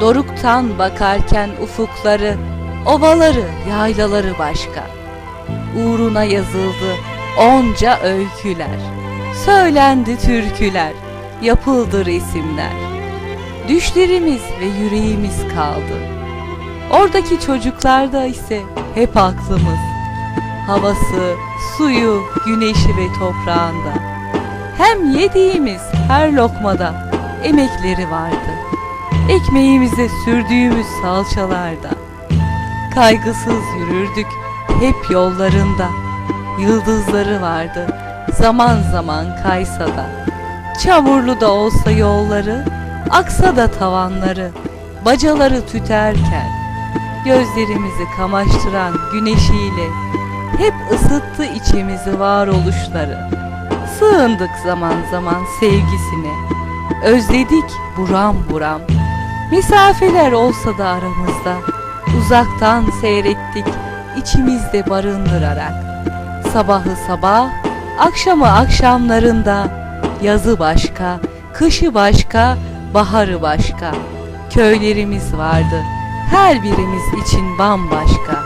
Doruktan bakarken ufukları, ovaları, yaylaları başka. Uğruna yazıldı onca öyküler. Söylendi türküler, yapıldı resimler. Düşlerimiz ve yüreğimiz kaldı. Oradaki çocuklarda ise hep aklımız. Havası, suyu, güneşi ve toprağında. Hem yediğimiz her lokmada emekleri vardı. Ekmeğimize sürdüğümüz salçalarda. Kaygısız yürürdük hep yollarında. Yıldızları vardı zaman zaman kaysa da. Çamurlu da olsa yolları, aksa da tavanları, bacaları tüterken, gözlerimizi kamaştıran güneşiyle hep ısıttı içimizi varoluşları. Sığındık zaman zaman sevgisine, özledik buram buram. Misafirler olsa da aramızda, uzaktan seyrettik içimizde barındırarak. Sabahı sabah, akşamı akşamlarında, yazı başka, kışı başka, baharı başka. Köylerimiz vardı, her birimiz için bambaşka.